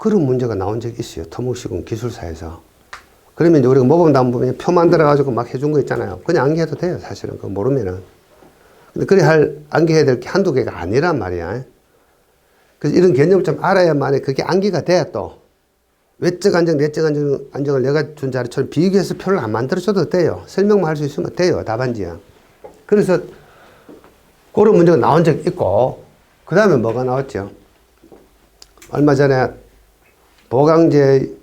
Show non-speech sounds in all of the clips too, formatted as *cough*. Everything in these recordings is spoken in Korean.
그런 문제가 나온 적이 있어요. 토목시공 기술사에서. 그러면 이제 우리가 모범담 보면 표 만들어가지고 막 해준 거 있잖아요. 그냥 암기해도 돼요. 사실은. 그거 모르면은. 근데 그래 할, 암기해야 될 게 한두 개가 아니란 말이야. 그래서 이런 개념을 좀 알아야만이 그게 암기가 돼 또. 외적 안정, 내적 안정, 안정을 내가 준 자료처럼 비교해서 표를 안 만들어줘도 돼요. 설명만 할 수 있으면 돼요. 답안지야. 그래서 그런 문제가 나온 적이 있고, 그 다음에 뭐가 나왔죠? 얼마 전에 보강제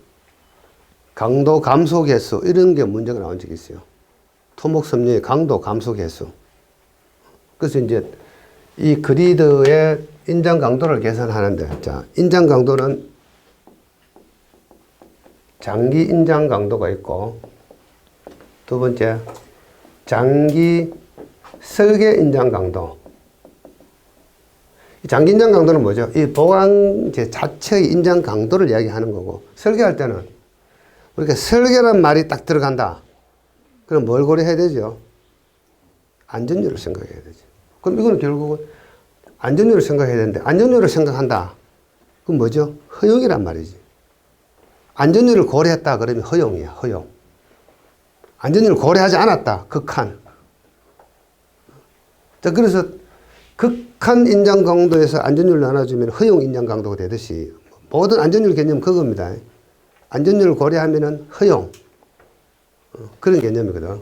강도 감소 개수, 이런 게 문제가 나온 적이 있어요. 토목 섬유의 강도 감소 개수. 그래서 이제 이 그리드의 인장 강도를 계산하는데, 자, 인장 강도는 장기 인장 강도가 있고, 두 번째, 장기 설계 인장 강도. 인장 강도는 뭐죠? 이 보강제 자체의 인장 강도를 이야기하는 거고, 설계할 때는 우리가 설계란 말이 딱 들어간다. 그럼 뭘 고려해야 되죠? 안전율을 생각해야 되죠. 그럼 이거는 결국은 안전율을 생각해야 되는데, 안전율을 생각한다. 그럼 뭐죠? 허용이란 말이지. 안전율을 고려했다 그러면 허용이야, 허용. 안전율을 고려하지 않았다, 극한. 자, 그래서 극한 인장 강도에서 안전율을 나눠주면 허용 인장 강도가 되듯이 모든 안전율 개념 그겁니다. 안전율을 고려하면은 허용. 어, 그런 개념이거든.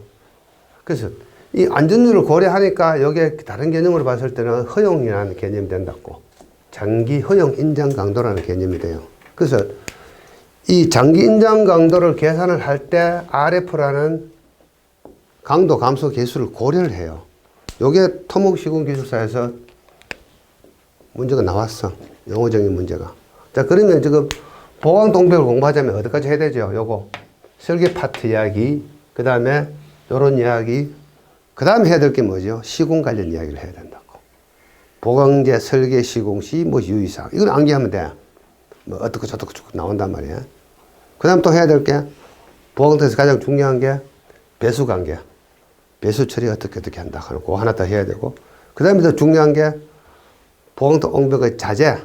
그래서 이 안전율을 고려하니까 여기에 다른 개념으로 봤을 때는 허용이라는 개념이 된다고. 장기 허용 인장 강도라는 개념이 돼요. 그래서 이 장기 인장 강도를 계산을 할 때 RF라는 강도 감소 개수를 고려를 해요. 요게 토목시공기술사에서 문제가 나왔어. 용어적인 문제가. 자, 그러면 지금 보강 동백을 공부하자면 어디까지 해야 되죠? 요거. 설계 파트 이야기, 그 다음에 요런 이야기, 그 다음에 해야 될 게 뭐죠? 시공 관련 이야기를 해야 된다고. 보강제 설계 시공 시 뭐 유의사항. 이건 암기하면 돼. 뭐 어떻게 저떻게 쭉 나온단 말이야. 그 다음 또 해야 될 게 보강에서 가장 중요한 게 배수 관계. 배수 처리 어떻게 어떻게 한다 하는 거 하나 더 해야 되고 그 다음에 더 중요한 게 보강도 옹벽의 자재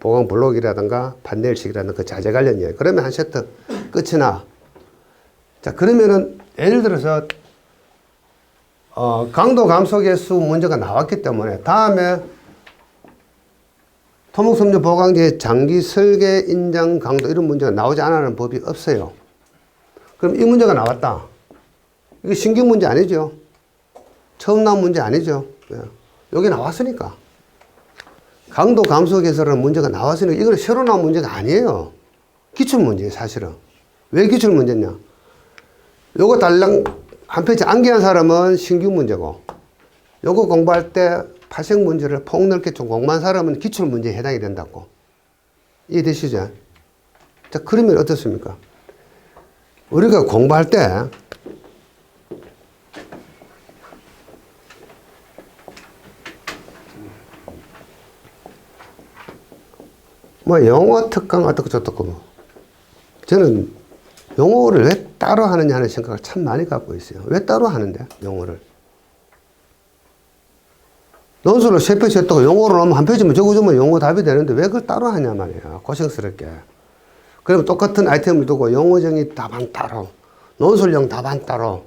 보강 블록이라든가 판넬식이라든가 그 자재 관련 이야기 그러면 한 세트 끝이 나 자 그러면은 예를 들어서 어, 강도 감소 개수 문제가 나왔기 때문에 다음에 토목섬유 보강제 장기 설계 인장 강도 이런 문제가 나오지 않는 법이 없어요. 그럼 이 문제가 나왔다. 이게 신규 문제 아니죠. 처음 나온 문제 아니죠. 예. 여기 나왔으니까. 강도 감소 개설하는 문제가 나왔으니까 이거는 새로 나온 문제가 아니에요. 기출 문제예요, 사실은. 왜 기출 문제냐? 요거 달랑 한 페이지 암기한 사람은 신규 문제고, 요거 공부할 때 파생 문제를 폭넓게 좀 공부한 사람은 기출 문제에 해당이 된다고. 이해되시죠? 자, 그러면 어떻습니까? 우리가 공부할 때 뭐 영어 특강 어떻고 저떻고 뭐 저는 영어를 왜 따로 하느냐 하는 생각을 참 많이 갖고 있어요. 왜 따로 하는데 영어를? 논술을 세 페이지 했다고 영어로 하면 한 페이지만 적어주면 영어 답이 되는데 왜 그걸 따로 하냐 말이야. 고생스럽게. 그러면 똑같은 아이템을 두고 영어 정의 답안 따로, 논술형 답안 따로.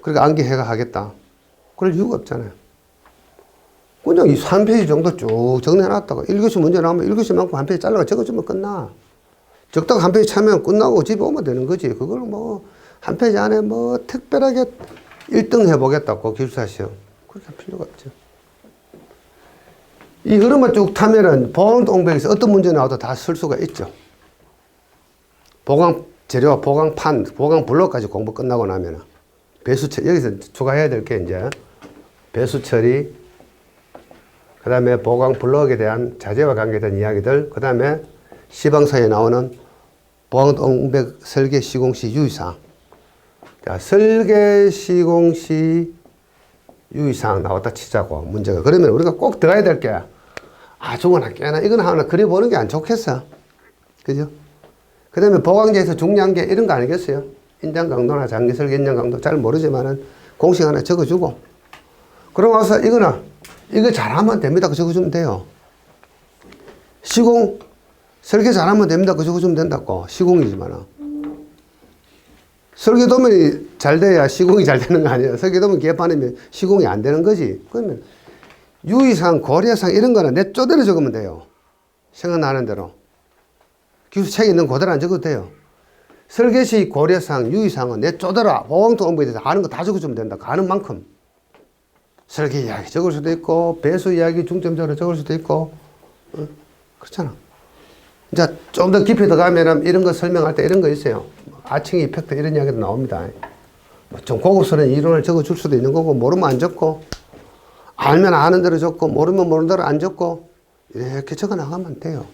그러니까 암기해가 하겠다. 그럴 이유가 없잖아요. 그냥 이 3페이지 정도 쭉 정리해놨다가 1교시 문제 나오면 1교시만큼 한 페이지 잘라가 적어주면 끝나. 적다가 한 페이지 차면 끝나고 집에 오면 되는 거지. 그걸 뭐, 한 페이지 안에 뭐, 특별하게 1등 해보겠다고, 기술사 시험. 그렇게 할 필요가 없죠. 이 흐름을 쭉 타면은 보강 동백에서 어떤 문제 나와도 다 쓸 수가 있죠. 보강 재료, 보강판, 보강 블록까지 공부 끝나고 나면은 배수 처리, 여기서 추가해야 될 게 이제 배수 처리, 그 다음에 보강 블록에 대한 자재와 관계된 이야기들, 그 다음에 시방서에 나오는 보강 동백 설계 시공시 유의사항. 자, 설계 시공시 유의사항 나왔다 치자고, 문제가. 그러면 우리가 꼭 들어가야 될 게, 아, 저거나 꽤나, 이건 하나 그려보는 게 안 좋겠어. 그죠? 그 다음에 보강제에서 중요한 게 이런 거 아니겠어요? 인장 강도나 장기 설계 인장 강도 잘 모르지만은 공식 하나 적어주고, 그러고 와서 이거는, 이거 잘하면 됩니다. 그 적어주면 돼요. 시공 설계 잘하면 됩니다. 그저 주면 된다고. 시공이지만은. 설계도면이 잘 돼야 시공이 잘 되는 거 아니에요. 설계도면 개판이면 시공이 안 되는 거지. 그러면 유의사항, 고려사항 이런 거는 내 쪼대로 적으면 돼요. 생각나는 대로. 기술 책에 있는 그대로 안 적어도 돼요. 설계시 고려사항, 유의사항은 내 쪼대로 보강도 업무에 대해서 아는 거 다 적어주면 된다. 가는 만큼. 설계 이야기 적을 수도 있고, 배수 이야기 중점적으로 적을 수도 있고, 어? 그렇잖아. 이제 좀 더 깊이 들어가면은 이런 거 설명할 때 이런 거 있어요. 아칭 이펙트 이런 이야기도 나옵니다. 뭐좀 고급스러운 이론을 적어 줄 수도 있는 거고, 모르면 안 적고, 알면 아는 대로 적고, 모르면 모르는 대로 안 적고, 이렇게 적어 나가면 돼요.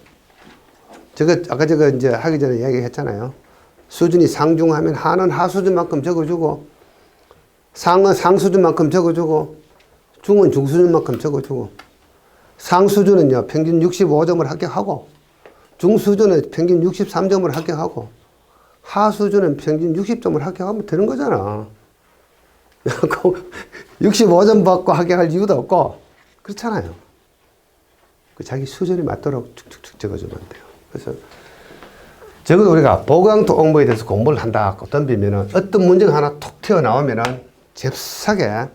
저거, 아까 저거 이제 하기 전에 이야기 했잖아요. 수준이 상중하면 하는 하수준만큼 적어주고, 상은 상수준만큼 적어주고, 중은 중수준만큼 적어주고, 상수준은요, 평균 65점을 합격하고, 중수준은 평균 63점을 합격하고, 하수준은 평균 60점을 합격하면 되는 거잖아. *laughs* 65점 받고 합격할 이유도 없고, 그렇잖아요. 그 자기 수준에 맞도록 쭉쭉쭉 적어주면 돼요. 그래서, 적어도 우리가 보강토 공부에 대해서 공부를 한다, 덤비면은 어떤 문제가 하나 톡 튀어나오면은 잽싸게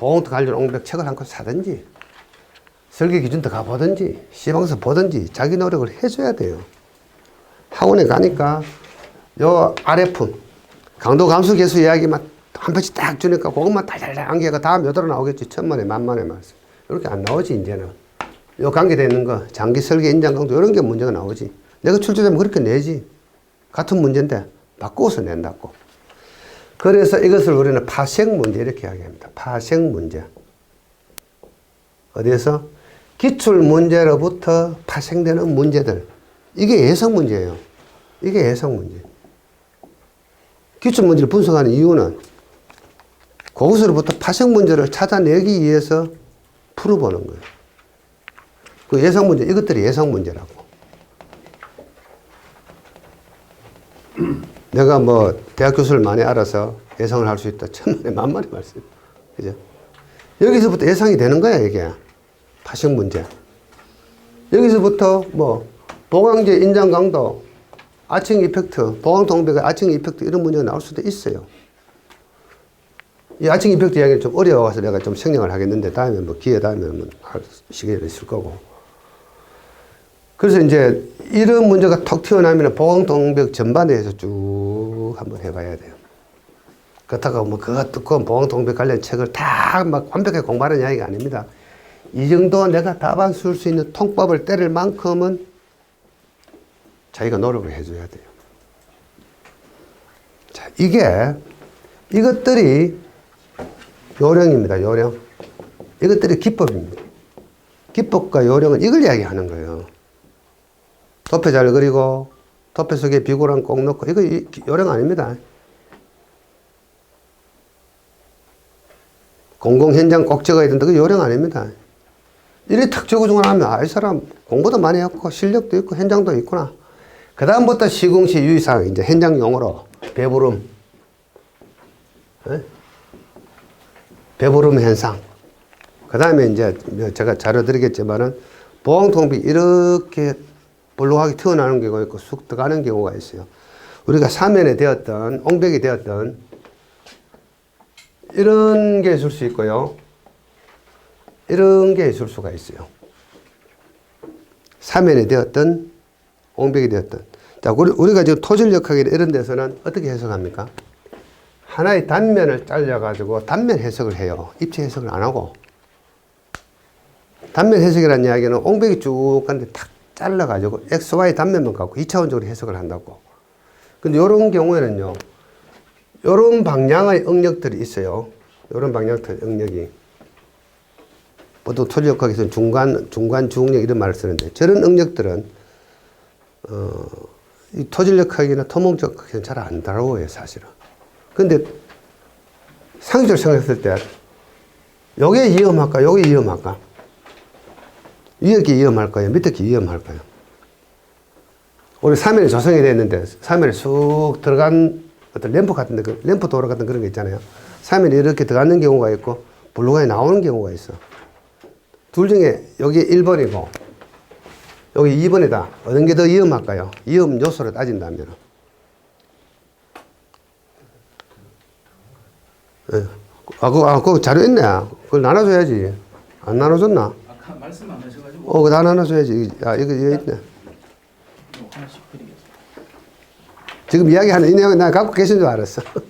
보강토 관련 옹백 책을 한 권 사든지, 설계 기준도 가보든지, 시방서 보든지 자기 노력을 해줘야 돼요. 학원에 가니까 요 RF, 강도 감수 계수 이야기만 한 번씩 딱 주니까 그것만 달달달 안개가 다음 여덟 나오겠지. 천만에 만만에 말씀. 이렇게 안 나오지, 이제는. 요 관계되어 있는 거, 장기 설계 인장 강도 이런 게 문제가 나오지. 내가 출제되면 그렇게 내지. 같은 문제인데 바꾸어서 낸다고. 그래서 이것을 우리는 파생 문제 이렇게 이야기합니다. 파생 문제. 어디에서? 기출 문제로부터 파생되는 문제들. 이게 예상 문제예요. 이게 예상 문제. 기출 문제를 분석하는 이유는 거기서부터 파생 문제를 찾아내기 위해서 풀어보는 거예요. 그 예상 문제, 이것들이 예상 문제라고. 내가 뭐 대학 교수를 많이 알아서 예상을 할 수 있다. 천만에 만만에 말씀. 그죠? 여기서부터 예상이 되는 거야, 이게. 파생 문제. 여기서부터 뭐 보강제 인장 강도, 아칭 이펙트, 보강 동백의 아칭 이펙트 이런 문제가 나올 수도 있어요. 이 아칭 이펙트 이야기는 좀 어려워서 내가 좀 생략을 하겠는데 다음에 뭐 기회 다음에 할 시간이 있을 거고. 그래서 이제 이런 문제가 톡 튀어나오면 보강 동백 전반에 대해서 쭉 한번 해봐야 돼요. 그렇다고 뭐 그거 듣고 보강 동백 관련 책을 다 막 완벽하게 공부하는 이야기가 아닙니다. 이 정도 내가 답안 쓸 수 있는 통법을 때릴 만큼은 자기가 노력을 해줘야 돼요. 자, 이게, 이것들이 요령입니다, 요령. 이것들이 기법입니다. 기법과 요령은 이걸 이야기하는 거예요. 도표 잘 그리고, 도표 속에 비고랑 꼭 넣고, 이거 이- 요령 아닙니다. 공공 현장 꼭 적어야 된다. 그 요령 아닙니다. 이래 탁 적어주고 나면, 아, 이 사람 공부도 많이 했고, 실력도 있고, 현장도 있구나. 그 다음부터 시공시 유의사항, 이제 현장 용어로, 배부름, 예? 배부름 현상. 그 다음에 이제 제가 자료 드리겠지만은, 보강통비 이렇게 볼록하게 튀어나오는 경우가 있고, 쑥 들어가는 경우가 있어요. 우리가 사면에 되었던, 옹백이 되었던, 이런 게 있을 수 있고요. 이런 게 있을 수가 있어요. 사면이 되었던, 옹백이 되었던. 자, 우리, 우리가 지금 토질역학이 이런 데서는 어떻게 해석합니까? 하나의 단면을 잘라가지고 단면 해석을 해요. 입체 해석을 안 하고. 단면 해석이라는 이야기는 옹백이 쭉 가는데 탁 잘라가지고 X, Y 단면만 갖고 2차원적으로 해석을 한다고. 근데 이런 경우에는요, 이런 방향의 응력들이 있어요. 이런 방향의 응력이. 보통 토지역학에서는 중간, 중간 주응력 이런 말을 쓰는데 저런 응력들은 어, 이 토질역학이나 토목적학에서는 잘 안 다루어요, 사실은. 근데 상식적으로 생각했을 때 요게 위험할까, 요게 위험할까? 위에 게 위험할까요? 밑에 게 위험할까요? 우리 사면이 조성이 됐는데 사면에 쑥 들어간 어떤 램프 같은 데, 그 램프 도로 같은 그런 거 있잖아요. 사면이 이렇게 들어가는 경우가 있고 블루관이 나오는 경우가 있어. 둘 중에 여기 1번이고 여기 2번이다. 어느 게 더 위험할까요? 위험 요소를 따진다면. 예. 아, 그, 아, 그 자료 있네. 그걸 나눠줘야지. 안 나눠줬나? 아까 말씀 안 하셔가지고 어, 그거 다 나눠줘야지. 아, 이거, 이거 있네. 지금 이야기하는 이 내용 나 갖고 계신 줄 알았어. *laughs*